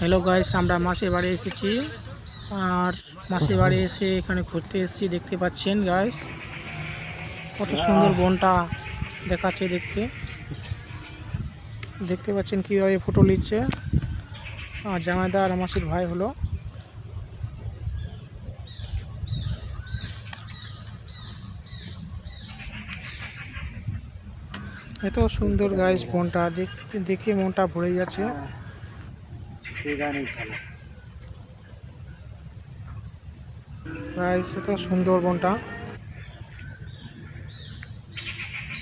Hello guys আমরা মাসির বাড়ি এসেছি। আর মাসির বাড়ি এসে এখানে ঘুরতে এসেছি, দেখতে পাচ্ছেন গাইস কত সুন্দর বনটা দেখাচ্ছে দেখতে। দেখতে পাচ্ছেন কীভাবে ফটো নিচ্ছে। আর জামাইদা আর মাসির ভাই হলো। এত সুন্দর গাইস বনটা দেখতে দেখে মনটা ভরে যাচ্ছে। গাইস এত সুন্দর বনটা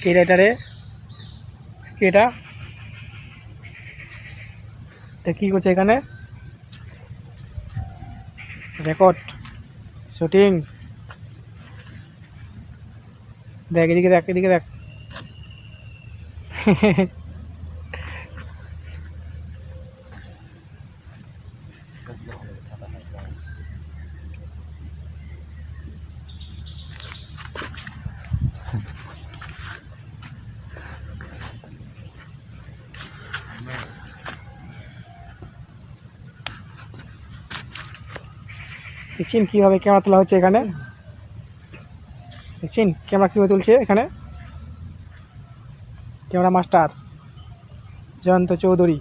কেটা এটা রে? কেটা কি করছে এখানে? রেকর্ড শুটিং দেখ, এদিকে দেখ এদিকে দেখ। দেখছেন কীভাবে ক্যামেরা তোলা হচ্ছে এখানে? দেখছেন ক্যামেরা কীভাবে তুলছে এখানে? Camera master Jayanta Chowdhury.